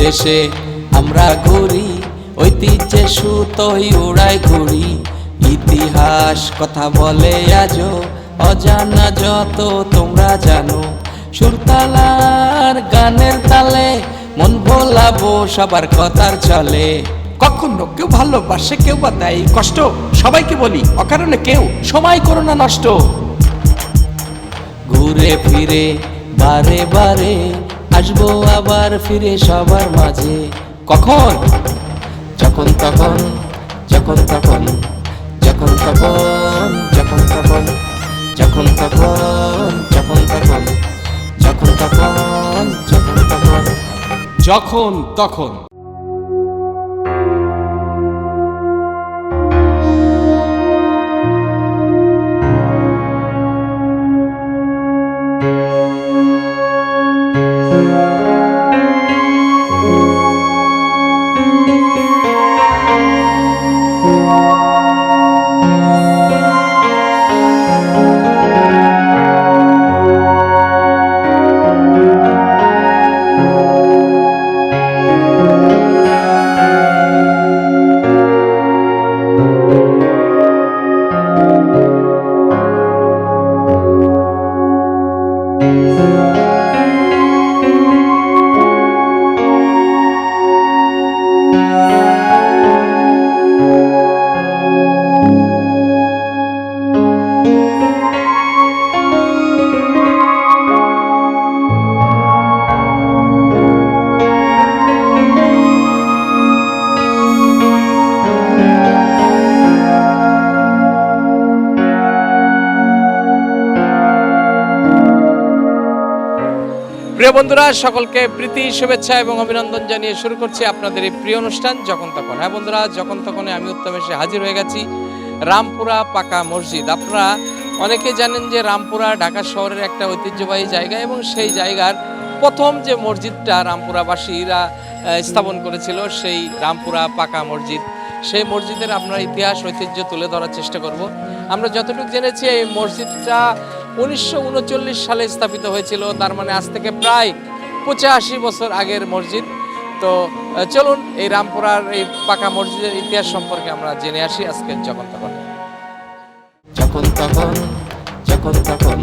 দেশে আমরা ঘুরি ঐতিহ্যে সুতোই উড়াই ঘুরি। ইতিহাস কথা বলে আজও অজানা যত তোমরা জানো। সুরতালার গানের তালে মন ভোলাবো সবার কথার চলে। কখনো কেউ ভালোবাসে কেউ বা দেয় কষ্ট। সবাইকে বলি অকারণে কেউ সময় করো না নষ্ট। ঘুরে ফিরে বারে বারে আসব আবার ফিরে সবার মাঝে। কখন? যখন তখন যখন তখন যখন তখন যখন তখন যখন তখন যখন তখন যখন তখন যখন তখন। যখন তখন। বন্ধুরা, সকলকে প্রীতি, শুভেচ্ছা এবং অভিনন্দন জানিয়ে শুরু করছি আপনাদের এই প্রিয় অনুষ্ঠান যখন তখন। হ্যাঁ বন্ধুরা, যখন তখন আমি উত্তম এসে হাজির হয়ে গেছি রামপুরা পাকা মসজিদ। আপনারা অনেকে জানেন যে রামপুরা ঢাকা শহরের একটা ঐতিহ্যবাহী জায়গা এবং সেই জায়গার প্রথম যে মসজিদটা রামপুরাবাসীরা স্থাপন করেছিল সেই রামপুরা পাকা মসজিদ। সেই মসজিদের আমরা ইতিহাস, ঐতিহ্য তুলে ধরার চেষ্টা করব। আমরা যতটুকু জেনেছি এই মসজিদটা উনিশশো উনচল্লিশ সালে স্থাপিত হয়েছিল তার মানে আজ থেকে প্রায় পঁচাশি বছর আগের মসজিদ। তো চলুন এই রামপুরার এই পাকা মসজিদের ইতিহাস সম্পর্কে আমরা জেনে আসি আজকে যখন তখন। যখন তখন যখন তখন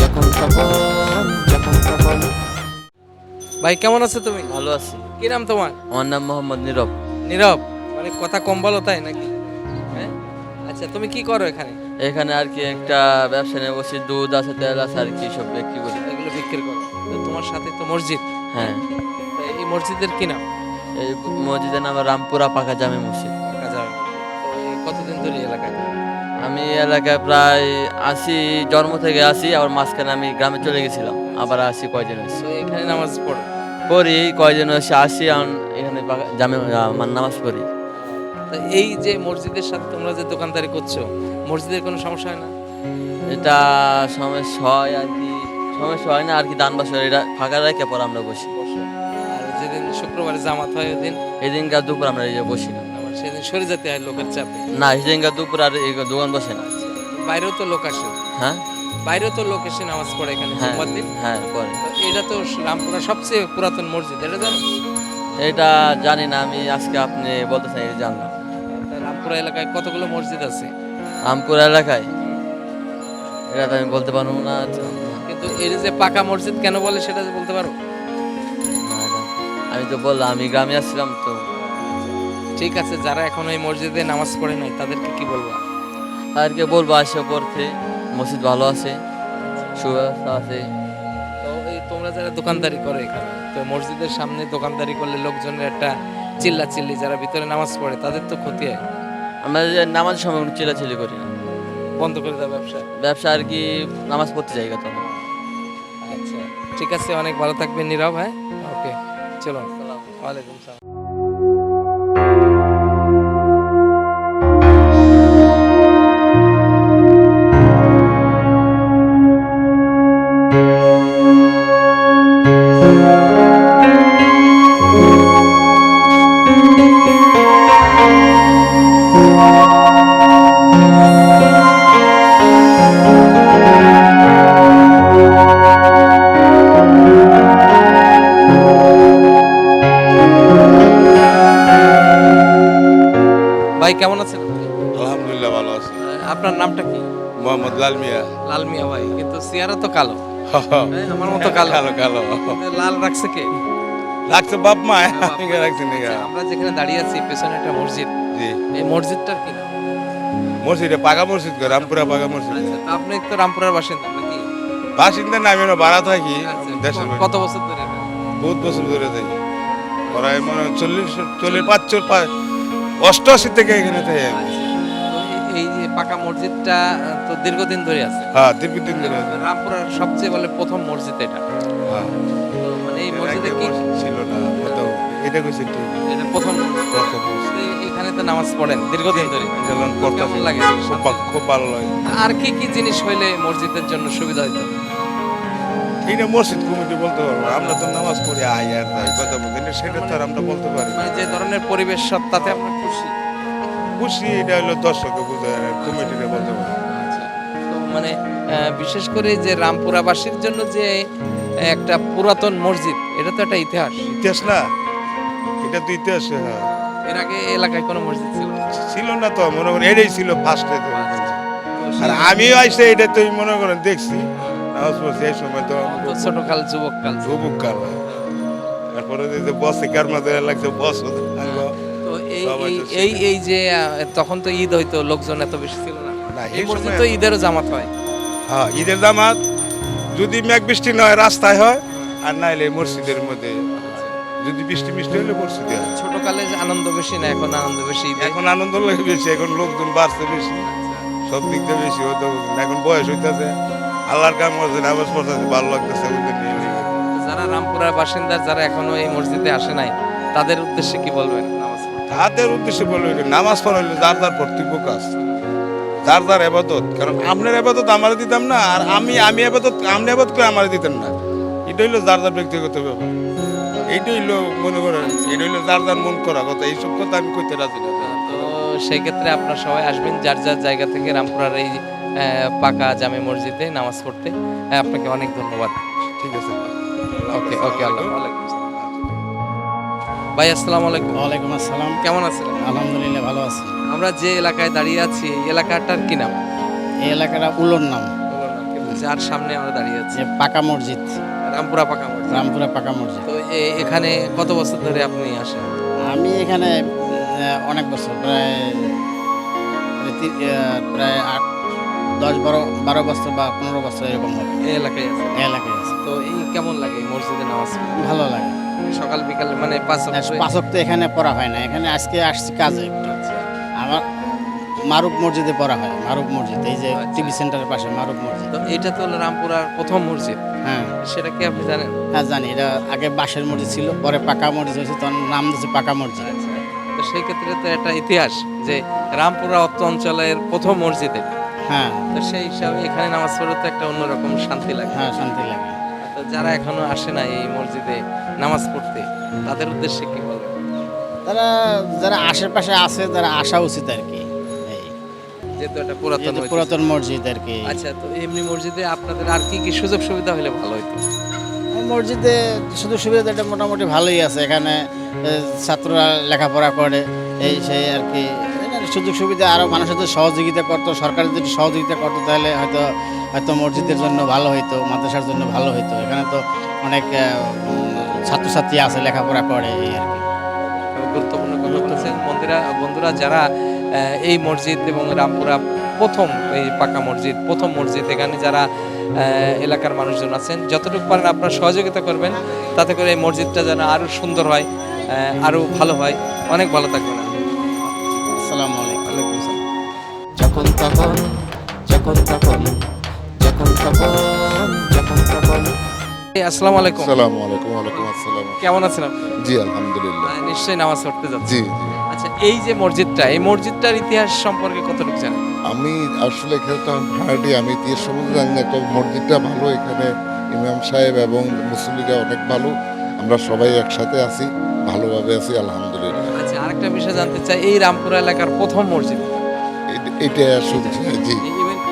যখন তখন যখন তখন। ভাই কেমন আছো তুমি? ভালো আছি। কি নাম তোমার? আমার নাম মোহাম্মদ নীরব। নীরব? মানে কথা কম বলো তাই নাকি? হ্যাঁ? আচ্ছা তুমি কি করো এখানে? এখানে আর কি একটা ব্যবসা নিয়ে বসি দুধ আছে তেল আছে আর কি সব বিক্রি করি। এগুলো বিক্রি করো। তোমার সাথে তো মসজিদ। হ্যাঁ। এই মসজিদের কি নাম? এই মসজিদের নাম রামপুরা পাকা জামে মসজিদ। তো কতদিন ধরে এলাকায়? আমি এলাকায় প্রায় আসি জন্ম থেকে আসি আবার মাঝখানে আমি গ্রামে চলে গেছিলাম আবার আসি কয়দিন হয়েছে। তো এখানে নামাজ পড়ো। পড়ি কয়দিন হয়েছে আসি এখন এখানে পাকা- জামে আমার নামাজ পড়ি। তো এই যে মসজিদের সাথে তোমরা যে দোকানদারি করছ মসজিদের কোনো সমস্যা হয় না? এটা সমস্যা হয় আর কি সমস্যা হয় না আর কি দান বাসর এটা ফাঁকা রেখে পর আমরা বসি। আর যেদিন শুক্রবারে জামাত হয় ওই দিন এদিনকার দুপুর আমরা এই যে বসি না। আবার সেদিন সরে যেতে হয় লোকের চাপে। না সেদিনকার দুপুর আর এই দোকান বসে না। বাইরেও তো লোক আসে। হ্যাঁ? বাইরেও তো লোক এসে নামাজ পড়ে এখানে হ্যাঁ জুম্মার দিন। হ্যাঁ পরে এটা তো রামপুরা সবচেয়ে পুরাতন মসজিদ এটা জানো? এটা জানি না আমি আজকে আপনি বলতে চাই জানলাম। তা রামপুরা এলাকায় কতগুলো মসজিদ আছে? রামপুর এলাকায়? এটা তো আমি বলতে পারব না আচ্ছা, কিন্তু এর যে পাকা মসজিদ কেন বলে সেটা বলতে পারো? আমি তো বললাম আমি গ্রামে আসছিলাম তো। ঠিক আছে যারা এখন এই মসজিদে নামাজ পড়ে নাই তাদেরকে কি বলব? তাদেরকে বলব আসে পড়তে। মসজিদ ভালো আছে সুব্যবস্থা আছে। তো এই তোমরা যারা দোকানদারি করো এখানে তো মসজিদের সামনে দোকানদারি করলে লোকজনের একটা চিল্লা চিল্লি যারা ভিতরে নামাজ পড়ে তাদের তো ক্ষতি হয়। আমরা নামাজ সময় কোনো চিলাচিলি করি না। বন্ধ করে দেওয়া ব্যবসা? ব্যবসা আর কি নামাজ পড়তে যাই তখন আচ্ছা ঠিক আছে অনেক ভালো থাকবেন নীরব হ্যাঁ? ওকে চলো ওয়ালাইকুম সালাম। লাল মিয়া ভাই কিন্তু চেহারা তো কালো। হ্যাঁ, আমার মতো কালো। কালো কালো। লাল রাখছে কে? লাগছে বাপ মা। রাখছি না আচ্ছা, আমরা যেখানে দাঁড়িয়ে আছি পেছনে একটা মসজিদ। এই মসজিদটার কি নাম? মসজিদে পাকা মসজিদ করে রামপুরা পাকা মসজিদ আচ্ছা আপনি তো রামপুরার বাসিন্দা নাকি? বাসিন্দা না আমি ভাড়া থাকি দেশের কত বছর ধরে বহুত বছর ধরে থাকি প্রায় মনে হয় চল্লিশ চল্লিশ পাঁচ অষ্টআশি থেকে এখানে থাকি। আমি আচ্ছা, এই- যে পাকা মসজিদটা তো দীর্ঘদিন ধরে আছে। হ্যাঁ দীর্ঘদিন ধরে আছি। রামপুরার সবচেয়ে বলে প্রথম মসজিদ এটা। হ্যাঁ। তো মানে এই মসজিদে কি ছিল না এটা কইছে ঠিক এটা প্রথম প্রথম এখানে তো নামাজ পড়েন দীর্ঘদিন ধরে। কেমন লাগে? খুব ভালো লাগে। আর কি কি জিনিস হইলে মসজিদের জন্য সুবিধা হইতো? এইটা মসজিদ কমিটি বলতে পারব। আমরা তো নামাজ পড়ি আই আর কথা বলতে সেটা তো আর আমরা বলতে পারি। মানে যে ধরনের পরিবেশ সব তাতে আপনার খুশি। খুশি এটা হলো দর্শকে বুঝে কমিটিকে বলতে পারি আচ্ছা। মানে বিশেষ করে যে রামপুরাবাসীর জন্য যে একটা পুরাতন মসজিদ এটা তো একটা ইতিহাস ইতিহাস না এটা তো ইতিহাস হ্যাঁ এর আগে এলাকায় কোনো মসজিদ ছিল না। ছিল না তো মনে করেন এটাই ছিল ফার্স্টে তো তো আর আমিও আইসে এটা তো মনে করেন দেখছি এই সময় তো ছোটকাল যুবককাল ছিল। ধুবুক কাল তারপরে যে যে বসে কার মাঝে লাগছে বস এই এই- যে তখন তো ঈদ হইতো লোকজন এত বেশি ছিল না। এই মসজিদ তো ঈদেরও জামাত হয়। হ্যাঁ ঈদের জামাত যদি মেঘ বৃষ্টি নয় রাস্তায় হয় আর নাইলে মসজিদের মধ্যে যদি বৃষ্টি মিষ্টি হলে মসজিদে হয়। ছোটকালে যে আনন্দ বেশি না এখন আনন্দ বেশি এখন আনন্দ লাগে বেশি এখন লোকজন বাড়ছে বেশি। সব দিক দিয়ে বেশি হতে এখন বয়স হইতেছে আল্লাহর কাম করছে নামাজ পড়তেছে ভালো লাগতেছে। যারা রামপুরার বাসিন্দা যারা এখনও এই মসজিদে আসে নাই তাদের উদ্দেশ্যে কি বলবেন? তাদের উদ্দেশ্যে বলে নামাজ পড়া হইল যার যার কর্তব্য কাজ। যার যার এবাদত কারণ আপনার এবাদত আমার দিতাম না আর আমি আমি এবাদত আপনি এবাদত করে আমার দিতেন না। এটা হইল যার যার ব্যক্তিগত ব্যাপার। এইটা হইল মনে করেন এটা হইল যার যার মন করা কথা। এইসব কথা আমি কইতে রাজি না। তো সেই ক্ষেত্রে আপনারা সবাই আসবেন যার যার জায়গা থেকে রামপুরার এই পাকা জামে মসজিদে নামাজ পড়তে। আপনাকে অনেক ধন্যবাদ। ঠিক আছে। ওকে ওকে আল্লাহ। ভাই আসসালামু আলাইকুম। ওয়ালাইকুম আসসালাম। কেমন আছেন? আলহামদুলিল্লাহ ভালো আছি। আমরা যে এলাকায় দাঁড়িয়ে আছি এই এলাকাটার কি নাম? এই এলাকাটা উলোর নাম। যার সামনে আমরা দাঁড়িয়ে আছি। পাকা মসজিদ। রামপুরা পাকা মসজিদ। রামপুরা পাকা মসজিদ। তো এখানে কত বছর ধরে আপনি আসেন? আমি এখানে অনেক বছর প্রায় প্রায় আট দশ বারো বারো বছর বা পনেরো বছর এরকম হবে। এই এলাকায় এই এলাকায় আছে। তো এই কেমন লাগে মসজিদে নামাজ? ভালো লাগে। সকাল বিকাল মানে পাঁচ পাঁচক তো এখানে পড়া হয় না। এখানে আজকে আসছি কাজে আমার মারুক মসজিদে পড়া হয় মারুক মসজিদ এই যে আচ্ছা। টিভি সেন্টারের পাশে মারুক মসজিদ। তো এটা তো হলো রামপুরার প্রথম মসজিদ। হ্যাঁ। সেটা কি আপনি জানেন? হ্যাঁ জানি। এটা আগে বাঁশের মসজিদ ছিল পরে পাকা মসজিদ হয়েছে তখন নাম দিয়েছে পাকা মসজিদ। তো সেই ক্ষেত্রে তো একটা ইতিহাস যে রামপুরা অঞ্চলের প্রথম মসজিদ এটা। হ্যাঁ। তো সেই হিসাবে এখানে নামাজ পড়ে তো একটা অন্যরকম শান্তি লাগে। হ্যাঁ শান্তি লাগে। যারা এখনও আসে না এই মসজিদে নামাজ পড়তে তাদের উদ্দেশ্যে কি বলবেন তারা যারা আশেপাশে আছে তারা আসা উচিত আর কি। যেহেতু একটা পুরাতন পুরাতন মসজিদ আর কি। আচ্ছা তো এমনি মসজিদে আপনাদের আর কি কি সুযোগ সুবিধা হলে ভালো হতো মসজিদে শুধু সুবিধাটা মোটামুটি ভালোই আছে। এখানে ছাত্ররা লেখাপড়া করে এই সেই আর কি। সুযোগ সুবিধা আরও মানুষের যদি সহযোগিতা করতো সরকার যদি সহযোগিতা করতো, তাহলে হয়তো হয়তো মসজিদের জন্য ভালো হইতো, মাদ্রাসার জন্য ভালো হইতো। এখানে তো অনেক ছাত্রছাত্রী আছে, লেখাপড়া করে এই আর গুরুত্বপূর্ণ কথা বন্ধুরা বন্ধুরা, যারা এই মসজিদ এবং রামপুরা প্রথম, এই পাকা মসজিদ, প্রথম মসজিদ এখানে যারা এলাকার মানুষজন আছেন, যতটুকু পারেন আপনারা সহযোগিতা করবেন। তাতে করে এই মসজিদটা যেন আরও সুন্দর হয় আরও ভালো হয়। অনেক ভালো থাকবেন। আসসালামু আলাইকুম। আসসালাম। যখন তখন যখন তখন যখন তখন যখন তখন। আসসালামু আলাইকুম। আসসালামু আলাইকুম ওয়ালাইকুম আসসালাম। কেমন আছেন আপনি? জি আলহামদুলিল্লাহ। নিশ্চয়ই নামাজ পড়তে যাচ্ছেন। জি আচ্ছা এই যে মসজিদটা এই মসজিদটার ইতিহাস সম্পর্কে কতটুকু জানেন? আমি আসলে এখানে আমি ভাড়াটি আমি তীর সম্বন্ধে জানি না তবে মসজিদটা ভালো এখানে ইমাম সাহেব এবং মুসলিরা অনেক ভালো। আমরা সবাই একসাথে আছি ভালোভাবে আছি আলহামদুলিল্লাহ। আরেকটা বিষয় জানতে চাই এই রামপুরা এলাকার প্রথম মসজিদ। এটা শুনছি জি।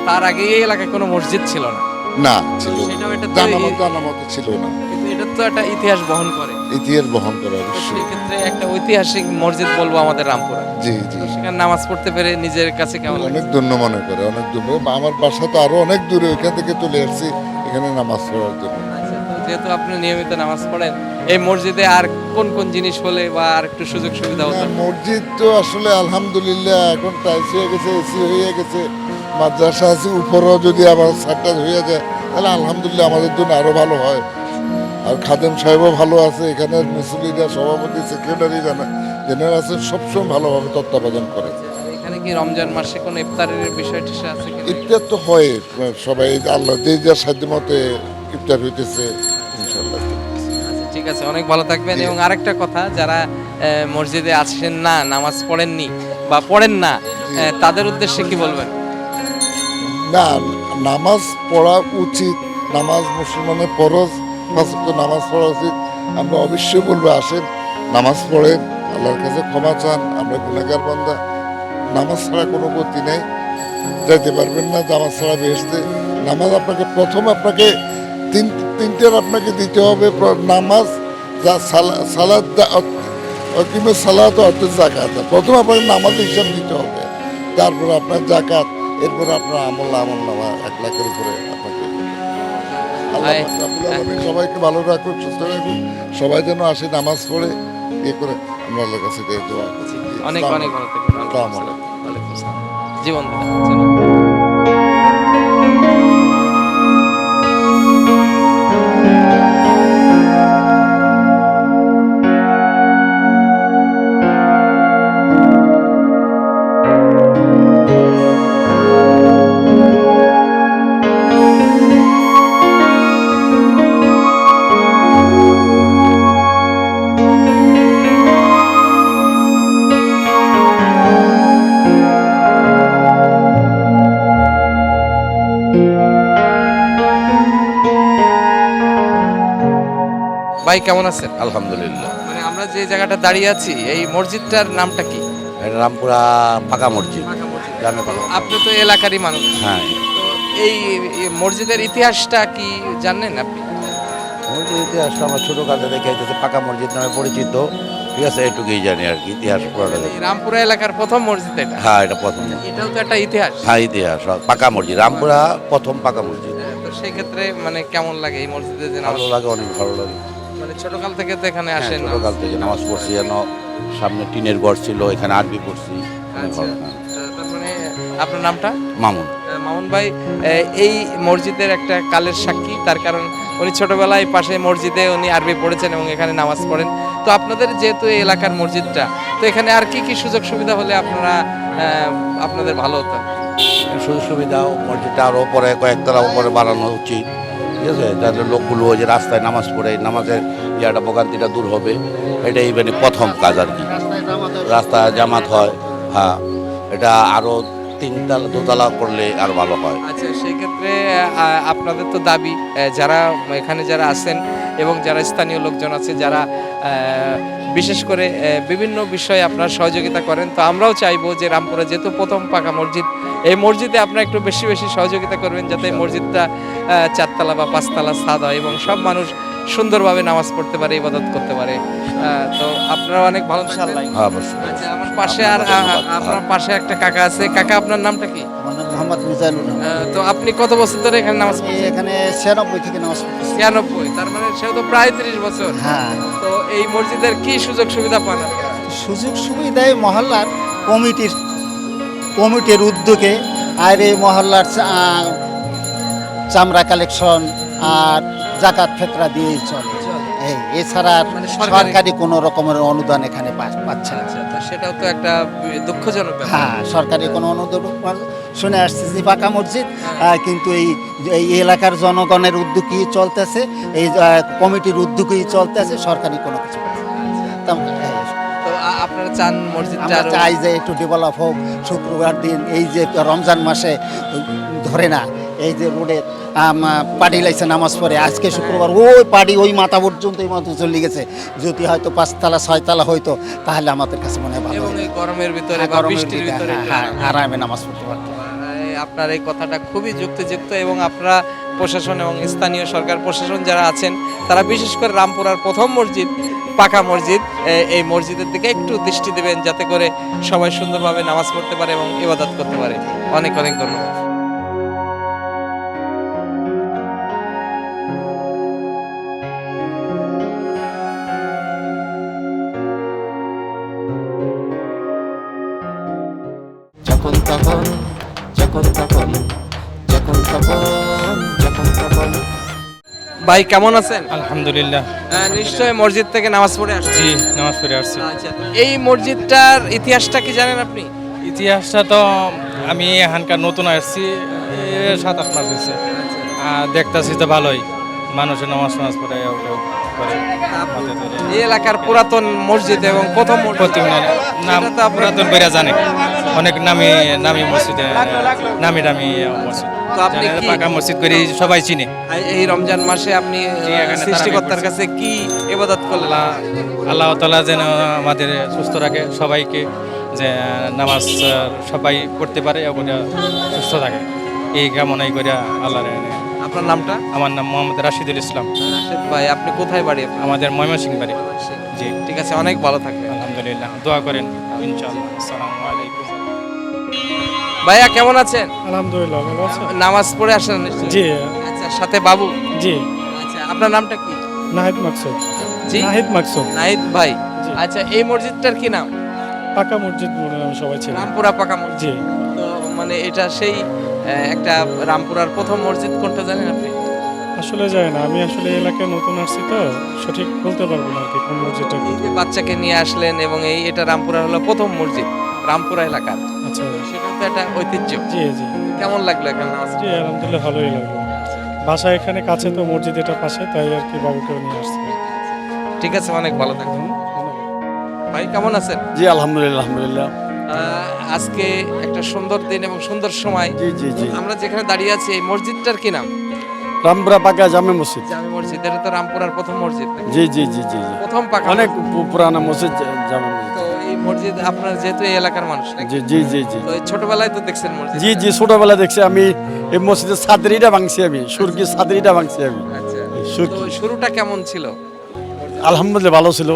তার আগে এই এলাকায় কোনো মসজিদ ছিল না। না ছিল ছিল না। কিন্তু এটা তো একটা ইতিহাস বহন করে। ইতিহাস বহন করে অবশ্যই। সেক্ষেত্রে একটা ঐতিহাসিক মসজিদ বলব আমাদের রামপুরা। জি জি। সেখানে নামাজ পড়তে পেরে নিজের কাছে কেমন অনেক ধন্য মনে করে অনেক ধন্য। আমার বাসা তো আরও অনেক দূরে ওইখান থেকে চলে আসছি এখানে নামাজ পড়ার জন্য। যেহেতু আপনি নিয়মিত নামাজ পড়েন এই মসজিদে আর কোন কোন জিনিস হলে বা আর একটু সুযোগ সুবিধা হতো? মসজিদ তো আসলে আলহামদুলিল্লাহ এখন টাইলস হয়ে গেছে এসি হয়ে গেছে মাদ্রাসা আছে উপরেও যদি আবার সারটা হয়ে যায় তাহলে আলহামদুলিল্লাহ আমাদের জন্য আরও ভালো হয়। আর খাদেম সাহেবও ভালো আছে এখানে মুসলিরা সভাপতি সেক্রেটারি জানা জেনারেল আছে সবসময় ভালোভাবে তত্ত্বাবধান করে। এখানে কি রমজান মাসে কোনো ইফতারের বিষয় আছে ইফতার তো হয় সবাই আল্লাহ যে যার সাধ্য মতে ইফতার হইতেছে। আছে অনেক ভালো থাকবেন। এবং আরেকটা কথা যারা মসজিদে আসেন না নামাজ পড়েননি বা পড়েন না তাদের উদ্দেশ্যে কি বলবেন? না নামাজ পড়া উচিত। নামাজ মুসলমানের ফরজ নামাজ পড়া উচিত। আমরা অবশ্যই বলব আসেন নামাজ পড়েন আল্লাহর কাছে ক্ষমা চান আমরা গুণাগার বান্দা। নামাজ ছাড়া কোনো গতি নেই। যাইতে পারবেন না নামাজ ছাড়া বেসতে নামাজ আপনাকে প্রথম আপনাকে তিন তিনটের আপনাকে দিতে হবে নামাজ যা সালা- সালাদ দা- সালাদ অর্থ জাকাত প্রথম আপনাকে নামাজ হিসাব দিতে হবে। তারপর আপনার জাকাত এরপর আপনার আমল আমল নামা এক লাখের উপরে আপনাকে সবাইকে ভালো রাখুন সুস্থ রাখুন সবাই যেন আসে নামাজ পড়ে ইয়ে করে আমরা আল্লাহর কাছে দিয়ে করছি। অনেক অনেক। ওয়ালাইকুম আসসালাম। জীবন ভাই কেমন আছেন? আলহামদুলিল্লাহ। মানে আমরা যে জায়গাটা দাঁড়িয়ে আছি এই মসজিদটার নামটা কি? এটা রামপুরা পাকা মসজিদ। গ্রামে পাকা আপনি তো এলাকারই মানুষ। হ্যাঁ। এই মসজিদের ইতিহাসটা কি জানেন আপনি? মসজিদ ইতিহাসটা আমার ছোটোকাল থেকে দেখে আইতেছে পাকা মসজিদ নামে পরিচিত। ঠিক আছে এটুকুই জানি আর কি ইতিহাস পুরোটা দেখি। রামপুরা এলাকার প্রথম মসজিদ এটা? হ্যাঁ এটা প্রথম এটাও তো একটা ইতিহাস। হ্যাঁ ইতিহাস পাকা মসজিদ। রামপুরা প্রথম পাকা মসজিদ। তো সেই ক্ষেত্রে মানে কেমন লাগে এই মসজিদে যে ভালো লাগে অনেক ভালো লাগে। ছোটকাল থেকে তো এখানে হ্যাঁ, আসেন ছোটোকাল থেকে নামাজ পড়ছি যেন সামনে টিনের ঘর ছিল এখানে আরবি পড়ছি। আচ্ছা ভালো, হ্যাঁ। মানে আপনার নামটা? মামুন। মামুন ভাই এই মসজিদের একটা কালের সাক্ষী তার কারণ উনি ছোটবেলায় পাশে মসজিদে উনি আরবি পড়েছেন এবং এখানে নামাজ পড়েন। তো আপনাদের যেহেতু এই এলাকার মসজিদটা তো এখানে আর কি কি সুযোগ সুবিধা হলে আপনারা আপনাদের ভালো হতো? সুযোগ সুবিধা মসজিদটা আরও উপরে কয়েকতলা উপরে বাড়ানো উচিত। ঠিক আছে? যাতে লোকগুলো যে রাস্তায় নামাজ পড়ে নামাজের ইয়াটা, ভোগান্তিটা দূর হবে। এটাই মানে প্রথম কাজ আর কি। রাস্তা জামাত হয় হ্যাঁ। এটা আরও তিনতলা দোতলা করলে আর ভালো হয়। আচ্ছা সেক্ষেত্রে আপনাদের তো দাবি যারা, এখানে যারা আছেন এবং যারা স্থানীয় লোকজন আছে, যারা বিশেষ করে বিভিন্ন বিষয়ে আপনার সহযোগিতা করেন। তো আমরাও চাইব যে রামপুরা যেহেতু প্রথম পাকা মসজিদ, এই মসজিদে আপনারা একটু বেশি বেশি সহযোগিতা করবেন যাতে এই মসজিদটা চারতলা বা পাঁচতলা সাদ হয় এবং সব মানুষ সুন্দরভাবে নামাজ পড়তে পারে ইবাদত করতে পারে। তো আপনারা অনেক ভালো হ্যাঁ অবশ্যই আচ্ছা আমার পাশে আর আপনার পাশে একটা কাকা আছে। কাকা আপনার নামটা কি? মোহাম্মদ মিজানুর তো আপনি কত বছর ধরে এখানে নামাজ পড়ছেন? এখানে ছিয়ানব্বই থেকে নামাজ পড়তেছি। ছিয়ানব্বই তার মানে সেও তো প্রায় তিরিশ বছর। হ্যাঁ। তো এই মসজিদের কি সুযোগ সুবিধা পান সুযোগ সুবিধায় মহল্লার কমিটির কমিটির উদ্যোগে আর এই মহল্লার আহ, চামড়া কালেকশন আর জাকাত ফেতরা দিয়েই চলে। এই এছাড়া মানে সরকারি- কোনো রকমের অনুদান এখানে পাচ্ছে না। আচ্ছা সেটাও তো একটা দুঃখজনক হ্যাঁ সরকারি কোনো অনুদান শুনে আসছে যে পাকা মসজিদ আহ, কিন্তু এই এই এলাকার জনগণের উদ্যোগই চলতেছে এই কমিটির উদ্যোগই চলতেছে সরকারি কোনো কিছু আপনারা চান মসজিদটা চাই যে একটু ডেভেলপ হোক শুক্রবার দিন এই যে রমজান মাসে ধরে না এই যে রোডে পার্টি লাইছে নামাজ পড়ে। আজকে শুক্রবার ওই পার্টি ওই মাথা পর্যন্ত এই মতো চলে গেছে। যদি হয়তো পাঁচতলা ছয়তলা হয়তো তাহলে আমাদের কাছে মনে হয় ভালো এবং গরমের ভিতরে হ্যাঁ, হ্যাঁ, হ্যাঁ, আরাম। আরামে নামাজ পড়তে পারতো। আপনার এই কথাটা খুবই যুক্তিযুক্ত এবং আপনারা প্রশাসন এবং স্থানীয় সরকার প্রশাসন যারা আছেন তারা বিশেষ করে রামপুরার প্রথম মসজিদ পাকা মসজিদ এই মসজিদের দিকে একটু দৃষ্টি দেবেন যাতে করে সবাই সুন্দরভাবে নামাজ পড়তে পারে এবং ইবাদত করতে পারে। অনেক অনেক ধন্যবাদ। ভাই কেমন আছেন? আলহামদুলিল্লাহ। নিশ্চয় নিশ্চয়ই মসজিদ থেকে নামাজ পড়ে আসছি জি নামাজ পড়ে আসছি। আচ্ছা এই মসজিদটার ইতিহাসটা কি জানেন আপনি? ইতিহাসটা তো আমি এখানকার নতুন আসছি সাত আট মাস হয়েছে। দেখতেছি তো ভালোই মানুষের নামাজ নামাজ পড়ে করে এই এলাকার পুরাতন মসজিদ এবং প্রথম নাম পুরাতন বেড়া জানে। অনেক নামি নামি মসজিদে নামি দামি মসজিদ। তো আপনি পাকা মসজিদ করে সবাই চিনে। এই রমজান মাসে আপনি সৃষ্টিকর্তার কাছে কি ইবাদত করলেন? আল্লাহ যেন আমাদের সুস্থ রাখে সবাইকে যে নামাজ সবাই পড়তে পারে এবং সুস্থ থাকে। এই কামনাই করে আল্লাহর আপনার নামটা? আমার নাম মোহাম্মদ রাশিদুল ইসলাম। রাশেদ ভাই আপনি কোথায় বাড়ি? আপনার? আমাদের ময়মনসিং বাড়ি। জি। ঠিক আছে অনেক ভালো থাকবেন। আলহামদুলিল্লাহ দোয়া করেন ইনশাআল্লাহ। আসসালামু আলাইকুম। ভাইয়া কেমন আছেন? আলহামদুলিল্লাহ ভালো নামাজ পড়ে আসেন নিশ্চয়ই? জি। আচ্ছা সাথে বাবু? জি। আচ্ছা আপনার নামটা কি? নাহিদ মাকসুদ। জি? নাহিদ মাকসুদ। নাহিদ ভাই। জি। আচ্ছা এই মসজিদটার কি নাম? পাকা মসজিদ বলে নাম সবাই ছিল রামপুরা পাকা মসজিদ। জি। তো মানে এটা সেই একটা রামপুরার প্রথম মসজিদ কোনটা জানেন আপনি? আসলে যায় না আমি আসলে এলাকায় নতুন আসছি তো সঠিক বলতে পারব না আর কি কোন মসজিদটা যে বাচ্চাকে নিয়ে আসলেন এবং এই এটা রামপুরা হলো প্রথম মসজিদ রামপুরা এলাকার। আচ্ছা। সেটা তো একটা ঐতিহ্য। জি জি। কেমন লাগল এখানে নামাজ? জি আলহামদুলিল্লাহ ভালোই লাগল। বাসা এখানে কাছে তো মসজিদ এটা পাশে তাই আর কি বাবুকেও নিয়ে আসছি। ঠিক আছে অনেক ভালো থাকবেন। ভাই কেমন আছেন? জি আলহামদুলিল্লাহ আলহামদুলিল্লাহ। আজকে একটা সুন্দর দিন এবং সুন্দর সময়। জি জি জি। আমরা যেখানে দাঁড়িয়ে আছি এই মসজিদটার কি নাম? রামপুরা পাকা জামে মসজিদ। জামি মসজিদ এটা তো রামপুরার প্রথম মসজিদ জি জি জি জি প্রথম পাকা অনেক। পুরানা মসজিদ জামে মসজিদ। তো এই মসজিদ আপনার যেহেতু এই এলাকার মানুষ জি জি জি জি। তো ছোটবেলায় তো দেখছেন মসজিদ। জি জি ছোটবেলা দেখছি আমি এই মসজিদের ছাদরিটা ভাঙছি আমি সুরকি ছাদরিটা ভাঙছি আমি। আচ্ছা। তো শুরুটা কেমন ছিল? আলহামদুলিল্লাহ ভালো ছিল।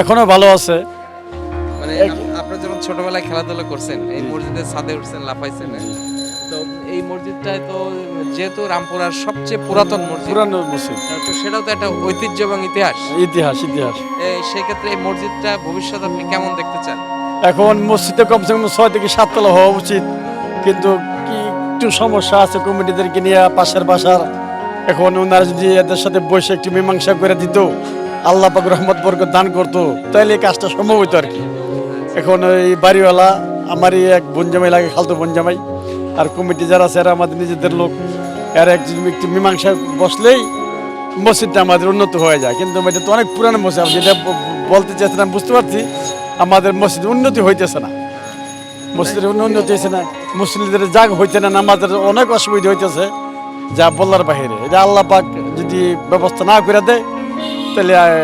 এখনও ভালো আছে। মানে ছোটবেলায় খেলাধুলা করছেন এই মসজিদের ছাদে উঠছেন লাফাইছেন? তো এই মসজিদটায় তো যেহেতু রামপুরার সবচেয়ে পুরাতন মসজিদ পুরানো মসজিদ। তো সেটাও তো একটা ঐতিহ্য এবং ইতিহাস। ইতিহাস ইতিহাস। সেক্ষেত্রে এই মসজিদটা ভবিষ্যৎ আপনি কেমন দেখতে চান? এখন মসজিদে কমসে কম ছয় থেকে সাততলা হওয়া উচিত। কিন্তু কি একটু সমস্যা আছে কমিটিদেরকে নিয়ে পাশের বাসার। এখন ওনারা যদি এদের সাথে বসে একটু মীমাংসা করে দিত আল্লাহ পাক রহমত বর্গ দান করতো তাহলে এই কাজটা সম্ভব হইতো আর কি। এখন ওই বাড়িওয়ালা, আমারই এক বনজামাই লাগে, খালতো বনজামাই আর কমিটি যারা আছে আমাদের নিজেদের লোক। এরা একটু একটু মীমাংসা বসলেই মসজিদটা আমাদের উন্নত হয়ে যায়। কিন্তু এটা তো অনেক পুরানো মসজিদ যেটা বলতে বলতে চাইছিলাম বুঝতে পারছি, আমাদের মসজিদ উন্নতি হইতেছে না। মসজিদের উন্নতি হয়েছে না, মুসলিমদের জাগ হইতে না, নামাজের অনেক অসুবিধা হইতেছে, যা বলার বাহিরে এটা আল্লাহ পাক যদি ব্যবস্থা না করে দেয় তাহলে আর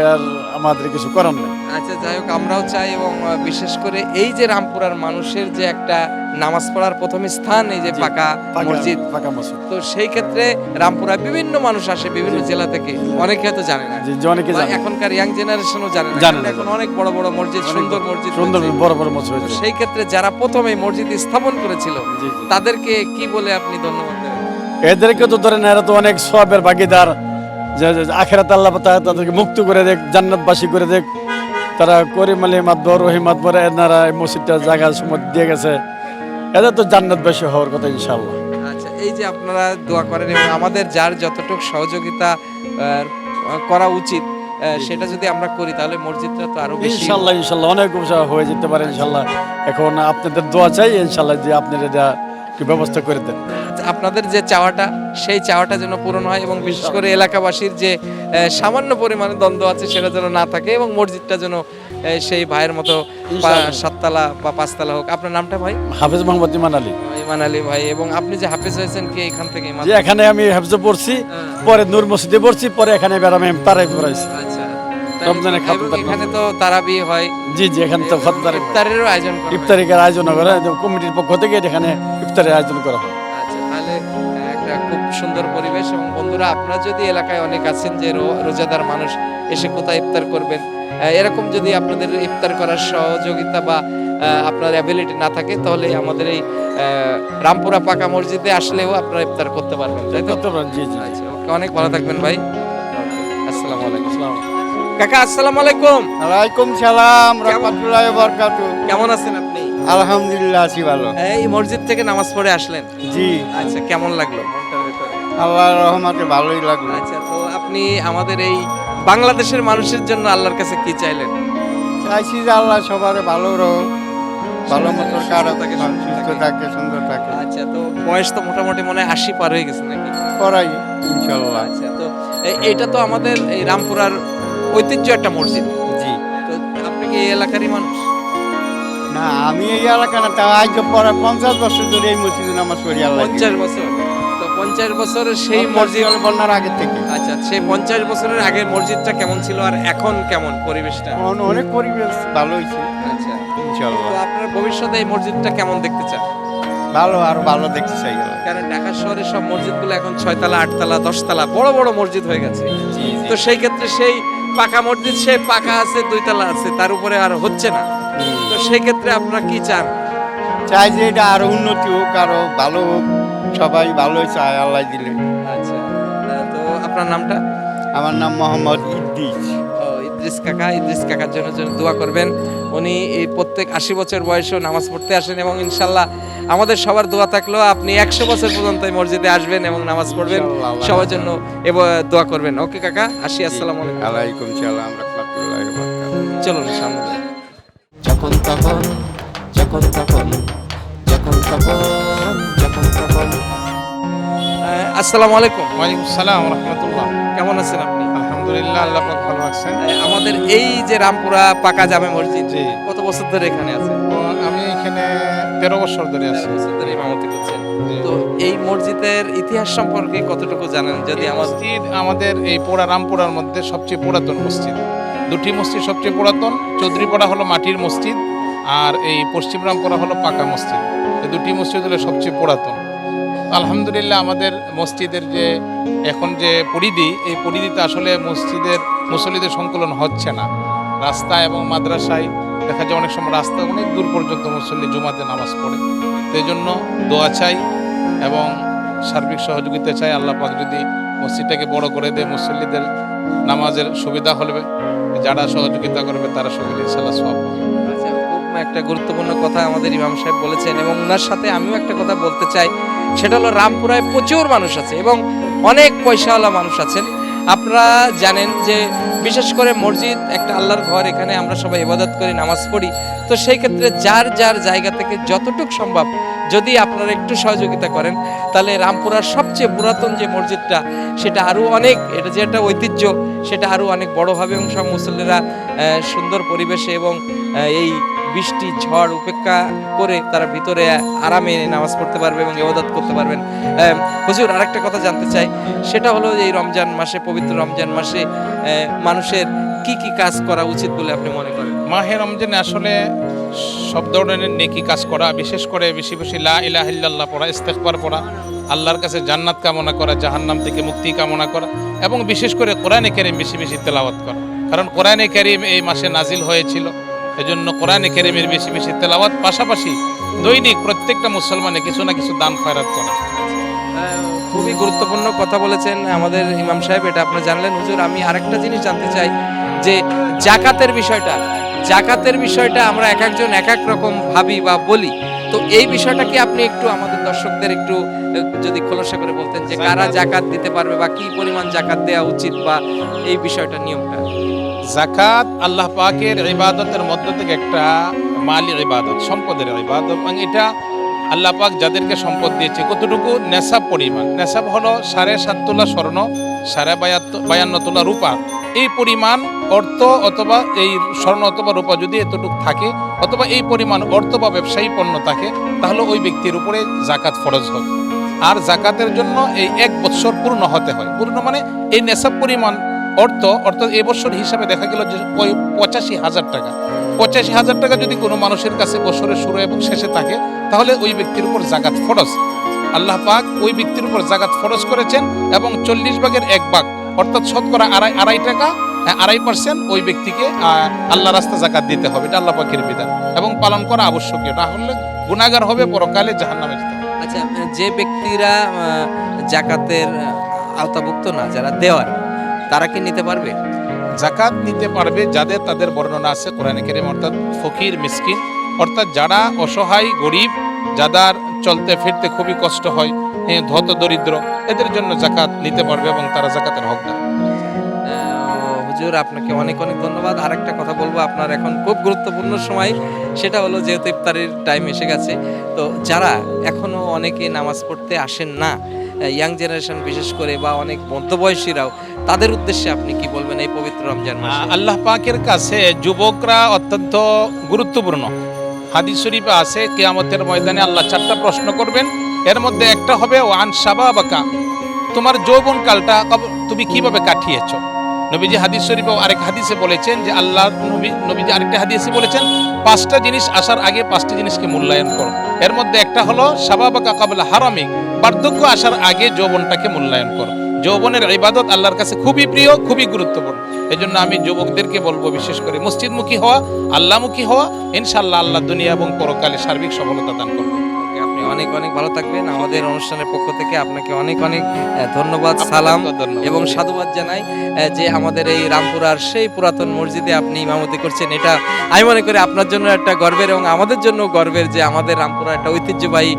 আমাদের কিছু করার নেই। আচ্ছা যাই হোক আমরাও চাই এবং বিশেষ করে এই যে রামপুরার মানুষের যে একটা নামাজ পড়ার প্রথম স্থান এই যে পাকা মসজিদ। পাকা মসজিদ। তো সেই ক্ষেত্রে রামপুরায় বিভিন্ন মানুষ আসে বিভিন্ন জেলা থেকে। অনেকে হয়তো জানে না। যে অনেকে জানে এখনকার ইয়াং জেনারেশনও জানে না। জানে এখন অনেক বড় বড় মসজিদ সুন্দর মসজিদ সুন্দর বড় বড় মসজিদ সেই ক্ষেত্রে যারা প্রথম এই মসজিদ স্থাপন করেছিল। তাদেরকে কি বলে আপনি ধন্যবাদ দেবেন? এদেরকে তো ধরেন এরা তো অনেক সবের ভাগিদার। যে আখেরাত আল্লাহ তাদেরকে মুক্ত করে দেখ জান্নাতবাসী করে দেখ। তারা করিম আলী মাতবর রহিম মাতবর এনারা এই মসজিদটা জায়গা সময় দিয়ে গেছে। এদের তো জান্নাতবাসী হওয়ার কথা ইনশাল্লাহ আচ্ছা এই যে আপনারা দোয়া করেন এবং আমাদের যার যতটুকু সহযোগিতা করা উচিত সেটা যদি আমরা করি তাহলে মসজিদটা তো আরও বেশি ইনশাল্লাহ ইনশাল্লাহ অনেক উপসা হয়ে যেতে পারে ইনশাল্লাহ এখন আপনাদের দোয়া চাই ইনশাল্লাহ যে আপনারা এটা কি ব্যবস্থা করে দেন। আপনাদের যে চাওয়াটা সেই চাওয়াটা যেন পূরণ হয় এবং বিশেষ করে এলাকাবাসীর যে সামান্য পরিমাণে দ্বন্দ্ব আছে সেটা যেন না থাকে এবং মসজিদটা যেন সেই ভাইয়ের মতো সাততলা বা পাঁচতলা হোক। আপনার নামটা ভাই? হাফিজ মোহাম্মদ ইমান আলী। ইমান আলী ভাই এবং আপনি যে হাফেজ হয়েছেন কি এখান থেকে? এখানে আমি হাফিজে পড়ছি হ্যাঁ। পরে নূর মসজিদে পড়ছি পরে এখানে বেড়ামে তারাই পড়াইছি এখানে তো তারাবি হয়। জি জি এখানে তো খতদার ইফতারেরও আয়োজন করা ইফতারিকের আয়োজন করা কমিটির পক্ষ থেকে এখানে ইফতারের আয়োজন করা হয়। আচ্ছা তাহলে একটা খুব সুন্দর পরিবেশ এবং বন্ধুরা আপনারা যদি এলাকায় অনেক আছেন যে রোজাদার মানুষ এসে কোথায় ইফতার করবেন এরকম যদি আপনাদের ইফতার করার সহযোগিতা বা আপনার অ্যাবিলিটি না থাকে তাহলে আমাদের এই রামপুরা পাকা মসজিদে আসলেও আপনারা ইফতার করতে পারবেন তাই তো? করতে পারেন জি জি। আচ্ছা ওকে অনেক ভালো থাকবেন ভাই। আসসালামু আলাইকুম। কাকা আসসালামু আলাইকুম। ওয়ালাইকুম সালাম রহমতুল্লাহ বরকাতু। কেমন আছেন আপনি? আলহামদুলিল্লাহ আছি ভালো। এই মসজিদ থেকে নামাজ পড়ে আসলেন? জি। আচ্ছা কেমন লাগল? আল্লাহর রহমতে ভালোই লাগল। আচ্ছা তো আপনি আমাদের এই বাংলাদেশের মানুষের জন্য আল্লাহর কাছে কি চাইলেন? চাইছি যে আল্লাহ সবার ভালো রোগ ভালো মতো কারও থাকে, সুস্থ থাকে। সুন্দর থাকে। আচ্ছা তো বয়স তো মোটামুটি মনে হয় আশি পার হয়ে গেছে নাকি? করাই ইনশাল্লাহ আচ্ছা তো এটা তো আমাদের এই রামপুরার ঐতিহ্য একটা মসজিদ। জি। তো আপনি কি এই এলাকারই মানুষ? না আমি এই এলাকা না তা আজ পরে পঞ্চাশ বছর ধরে এই মসজিদে নামাজ পড়ি আল্লাহ পঞ্চাশ বছর? তো পঞ্চাশ বছরের সেই মসজিদ বন্যার আগে থেকে। আচ্ছা সেই পঞ্চাশ বছরের আগের মসজিদটা কেমন ছিল আর এখন কেমন পরিবেশটা? অন- অনেক পরিবেশ ভালো হয়েছে। আচ্ছা। তো আপনার ভবিষ্যতে এই মসজিদটা কেমন দেখতে চান? ভালো আর ভালো দেখতে চাই। কারণ ঢাকা শহরের সব মসজিদগুলো এখন ছয়তলা আটতলা দশতলা বড় বড় মসজিদ হয়ে গেছে। তো সেই ক্ষেত্রে সেই পাকা মসজিদ সেই পাকা আছে দুইতলা আছে তার উপরে আর হচ্ছে না। তো সেই ক্ষেত্রে আপনারা কি চান? চাই যে এটা আরও উন্নতি হোক আরও ভালো হোক সবাই ভালোই চায় আল্লাহ দিলে। আচ্ছা। তো আপনার নামটা? আমার নাম মোহাম্মদ ইদ্দিস ইদ্রিস কাকা ইদ্রিস কাকার জন্য জন্য দোয়া করবেন। উনি এই প্রত্যেক আশি বছর বয়সেও নামাজ পড়তে আসেন এবং ইনশাল্লাহ আমাদের সবার দোয়া থাকলেও আপনি একশো বছর পর্যন্ত এই মসজিদে আসবেন এবং নামাজ পড়বেন। সবার জন্য এবং দোয়া করবেন। ওকে কাকা আসি আসসালামু আলাইকুম। আলাইকুম সালাম চলুন সামনে। যখন তখন যখন তখন যখন তখন যখন তখন। আসসালামু আলাইকুম। ওয়ালাইকুম সালাম রহমতুল্লাহ। কেমন আছেন আপনি? আলহামদুলিল্লাহ আল্লাহ আহ, আমাদের এই যে রামপুরা পাকা জামে মসজিদ। কত বছর ধরে এখানে আছে? আমি এখানে তেরো বছর ধরে আছি। ধরে ইমামতি করছেন। তো এই মসজিদের ইতিহাস সম্পর্কে কতটুকু জানেন? যদি মসজিদ আমাদের এই পোড়া রামপুরার মধ্যে সবচেয়ে পুরাতন মসজিদ। দুটি মসজিদ সবচেয়ে পুরাতন চৌধুরীপাড়া হলো মাটির মসজিদ আর এই পশ্চিম রামপুরা হলো পাকা মসজিদ। এই দুটি মসজিদ হলো সবচেয়ে পুরাতন। আলহামদুলিল্লাহ আমাদের মসজিদের যে এখন যে পরিধি এই পরিধিতে আসলে মসজিদের মুসল্লিদের সংকলন হচ্ছে না। রাস্তা এবং মাদ্রাসায় দেখা যায় অনেক সময় রাস্তা অনেক দূর পর্যন্ত মুসল্লি জুমাতে নামাজ পড়ে। এই জন্য দোয়া চাই এবং সার্বিক সহযোগিতা চাই। আল্লাহ পাক যদি মসজিদটাকে বড় করে দেয় মুসল্লিদের নামাজের সুবিধা হবে যারা সহযোগিতা করবে তারা সকলে ইনশাল্লাহ সব আচ্ছা, একটা গুরুত্বপূর্ণ কথা আমাদের ইমাম সাহেব বলেছেন এবং ওনার সাথে আমিও একটা কথা বলতে চাই। সেটা হলো রামপুরায় প্রচুর মানুষ আছে এবং অনেক পয়সাওয়ালা মানুষ আছেন। আপনারা জানেন যে বিশেষ করে মসজিদ, একটা আল্লাহর ঘর, এখানে আমরা সবাই ইবাদত করি, নামাজ পড়ি। তো সেই ক্ষেত্রে যার যার জায়গা থেকে যতটুকু সম্ভব যদি আপনারা একটু সহযোগিতা করেন, তাহলে রামপুরার সবচেয়ে পুরাতন যে মসজিদটা, সেটা আরও অনেক, এটা যে একটা ঐতিহ্য, সেটা আরও অনেক বড় হবে এবং সব মুসল্লিরা সুন্দর পরিবেশে এবং এই বৃষ্টি, ঝড় উপেক্ষা করে তারা ভিতরে আরামে নামাজ পড়তে পারবে এবং ইবাদত করতে পারবেন। হুজুর, আরেকটা কথা জানতে চাই। সেটা হলো এই রমজান মাসে, পবিত্র রমজান মাসে মানুষের কি কি কাজ করা উচিত বলে আপনি মনে করেন? মাহে রমজানে আসলে সব ধরনের নেকি কাজ করা, বিশেষ করে বেশি বেশি লা ইলাহা ইল্লাল্লাহ পড়া, ইস্তেগফার পড়া, আল্লাহর কাছে জান্নাত কামনা করা, জাহান্নাম থেকে মুক্তি কামনা করা এবং বিশেষ করে কোরআনে কারিম বেশি বেশি তেলাওয়াত করা। কারণ কোরআনে কারিম এই মাসে নাজিল হয়েছিল। এজন্য কোরআনে কেরিমের বেশি বেশি তেলাওয়াত, পাশাপাশি দৈনিক প্রত্যেকটা মুসলমানে কিছু না কিছু দান খয়রাত করা। খুবই গুরুত্বপূর্ণ কথা বলেছেন আমাদের ইমাম সাহেব, এটা আপনি জানলেন। হুজুর, আমি আরেকটা জিনিস জানতে চাই, যে জাকাতের বিষয়টা জাকাতের বিষয়টা আমরা এক একজন এক এক রকম ভাবি বা বলি। তো এই বিষয়টা কি আপনি একটু আমাদের দর্শকদের একটু যদি খোলসা করে বলতেন যে কারা জাকাত দিতে পারবে বা কি পরিমাণ জাকাত দেওয়া উচিত বা এই বিষয়টা নিয়মটা? জাকাত আল্লাহ পাকের ইবাদতের মধ্য থেকে একটা মালি ইবাদত, সম্পদের ইবাদত, এবং এটা আল্লাহ পাক যাদেরকে সম্পদ দিয়েছে কতটুকু? নেশাব পরিমাণ। নেশাব হলো সাড়ে সাত তোলা স্বর্ণ, সাড়ে বায়ান্ন তোলা রূপা। এই পরিমাণ অর্থ অথবা এই স্বর্ণ অথবা রূপা যদি এতটুকু থাকে, অথবা এই পরিমাণ অর্থ বা ব্যবসায়ী পণ্য থাকে, তাহলে ওই ব্যক্তির উপরে জাকাত ফরজ হবে। আর জাকাতের জন্য এই এক বৎসর পূর্ণ হতে হয়। পূর্ণ মানে এই নেশাব পরিমাণ অর্থ, অর্থাৎ এবছর হিসাবে দেখা গেল যে পঁচাশি হাজার টাকা। পঁচাশি হাজার টাকা যদি কোনো মানুষের কাছে বছরের শুরু এবং শেষে থাকে, তাহলে ওই ব্যক্তির উপর জাকাত ফরজ। আল্লাহ পাক ওই ব্যক্তির উপর জাকাত ফরজ করেছেন এবং চল্লিশ ভাগের এক ভাগ অর্থাৎ শতকরা আড়াই আড়াই টাকা আড়াই পার্সেন্ট ওই ব্যক্তিকে আল্লাহ রাস্তা জাকাত দিতে হবে। এটা আল্লাহ পাকের বিধান। এবং পালন করা আবশ্যকীয়। না হলে গুণাগার হবে পরকালে জাহান্নামে যেতে হবে। আচ্ছা যে ব্যক্তিরা জাকাতের আওতাভুক্ত না যারা দেওয়ার তারা কি নিতে পারবে? জাকাত নিতে পারবে যাদের তাদের বর্ণনা আছে কোরআনে কেরিম অর্থাৎ ফকির মিসকিন। অর্থাৎ যারা অসহায় গরিব যাদের চলতে ফিরতে খুবই কষ্ট হয়। হ্যাঁ ধত দরিদ্র এদের জন্য জাকাত নিতে পারবে এবং তারা জাকাতের হকদার। হুজুর আপনাকে অনেক অনেক ধন্যবাদ। আর একটা কথা বলব আপনার এখন খুব গুরুত্বপূর্ণ সময় সেটা হলো যেহেতু ইফতারের টাইম এসে গেছে তো যারা এখনও অনেকে নামাজ পড়তে আসেন না ইয়াং জেনারেশন বিশেষ করে বা অনেক মধ্যবয়সীরাও তাদের উদ্দেশ্যে আপনি কি বলবেন এই পবিত্র রমজান আল্লাহ পাকের কাছে যুবকরা অত্যন্ত গুরুত্বপূর্ণ। হাদিস শরীফে আছে, কেয়ামতের ময়দানে আল্লাহ চারটা প্রশ্ন করবেন। এর মধ্যে একটা হবে, ওয়ান সাবাবাকা তোমার যৌবন কালটা তুমি কীভাবে কাটিয়েছ? নবীজি হাদিস শরীফে আরেক হাদিসে বলেছেন যে আল্লাহ নবী, নবীজি আরেকটা হাদিসে বলেছেন, পাঁচটা জিনিস আসার আগে পাঁচটা জিনিসকে মূল্যায়ন করো। এর মধ্যে একটা হলো সাবাবাকা কাবলা হারামি বার্ধক্য আসার আগে যৌবনটাকে মূল্যায়ন করো। যৌবনের ইবাদত আল্লাহর কাছে খুবই প্রিয় খুবই গুরুত্বপূর্ণ। এই জন্য আমি যুবকদেরকে বলব বিশেষ করে মসজিদমুখী হওয়া আল্লাহমুখী হওয়া ইনশাল্লাহ আল্লাহ দুনিয়া এবং পরকালে সার্বিক সফলতা দান করবে। আপনি অনেক অনেক ভালো থাকবেন। আমাদের অনুষ্ঠানের পক্ষ থেকে আপনাকে অনেক অনেক ধন্যবাদ সালাম এবং সাধুবাদ জানাই যে আমাদের এই রামপুরার সেই পুরাতন মসজিদে আপনি ইমামতি করছেন এটা আমি মনে করি আপনার জন্য একটা গর্বের এবং আমাদের জন্য গর্বের যে আমাদের রামপুরা একটা ঐতিহ্যবাহী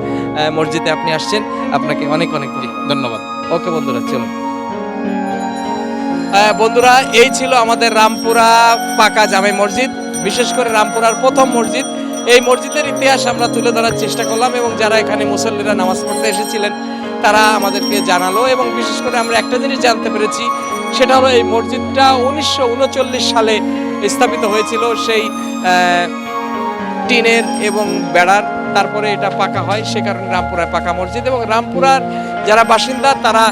মসজিদে আপনি আসছেন। আপনাকে অনেক অনেক ধন্যবাদ। ওকে বন্ধুরা আহ, বন্ধুরা এই ছিল আমাদের রামপুরা পাকা জামে মসজিদ বিশেষ করে রামপুরার প্রথম মসজিদ। এই মসজিদের ইতিহাস আমরা তুলে ধরার চেষ্টা করলাম এবং যারা এখানে মুসল্লিরা নামাজ পড়তে এসেছিলেন তারা আমাদেরকে জানালো এবং বিশেষ করে আমরা একটা জিনিস জানতে পেরেছি সেটা হলো এই মসজিদটা উনিশশো উনচল্লিশ সালে স্থাপিত হয়েছিল সেই টিনের এবং বেড়ার। তারপরে এটা পাকা হয়, সে কারণে রামপুরায় পাকা মসজিদ এবং রামপুরার যারা বাসিন্দা, তারা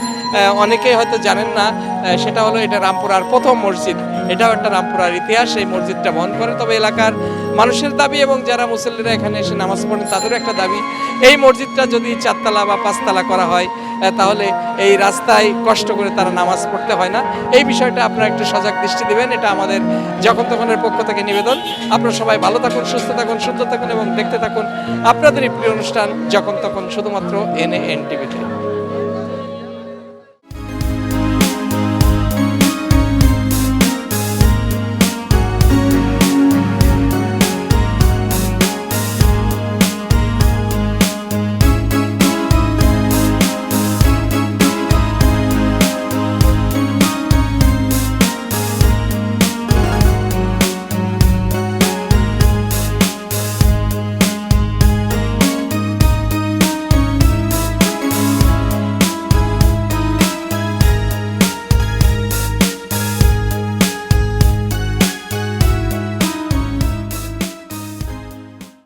অনেকেই হয়তো জানেন না সেটা হলো এটা রামপুরার প্রথম মসজিদ। এটাও একটা রামপুরার ইতিহাস, এই মসজিদটা বহন করে। তবে এলাকার মানুষের দাবি এবং যারা মুসল্লিরা এখানে এসে নামাজ পড়েন, তাদেরও একটা দাবি, এই মসজিদটা যদি চারতলা বা পাঁচতলা করা হয় তাহলে এই রাস্তায় কষ্ট করে তারা নামাজ পড়তে হয় না। এই বিষয়টা আপনারা একটু সজাগ দৃষ্টি দেবেন, এটা আমাদের যখন তখনের পক্ষ থেকে নিবেদন। আপনারা সবাই ভালো থাকুন, সুস্থ থাকুন, সুন্দর থাকুন এবং দেখতে থাকুন। আপনাদের এই প্রিয় অনুষ্ঠান যখন তখন শুধুমাত্র এন এন টিভিতে